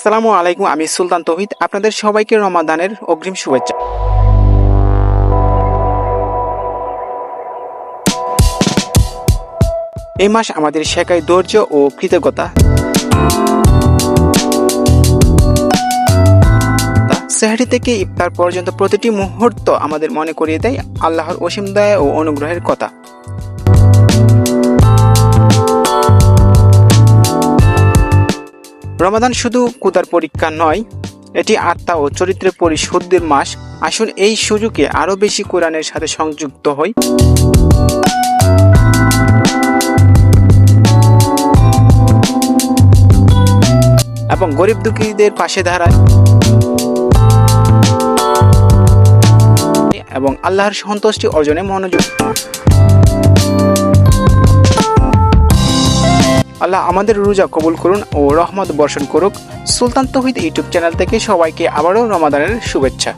আসসালামু আলাইকুম, আমি সুলতান তহিদ। আপনাদের সবাইকে রমাদানের অগ্রিম শুভেচ্ছা। এই মাস আমাদের শেখায় ধৈর্য ও কৃতজ্ঞতা। সেহারি থেকে ইফতার পর্যন্ত প্রতিটি মুহূর্ত আমাদের মনে করিয়ে দেয় আল্লাহর অসীম দয়া ও অনুগ্রহের কথা। রমাদান শুধু কুতার পরীক্ষা নয়, এটি আত্মা ও চরিত্রের পরিশুদ্ধির মাস। আসুন এই সুযোগে আরও বেশি কোরআনের সাথে সংযুক্ত হই। এবং গরিব দুঃখীদের পাশে দাঁড়ায়। এবং আল্লাহর সন্তুষ্টি অর্জনে মনোযোগ। আল্লাহ আমাদের রোজা কবুল করুন ও রহমত বর্ষণ করুক। সুলতান তহিদ ইউটিউব চ্যানেল থেকে সবাইকে আবারও রমাদানের শুভেচ্ছা।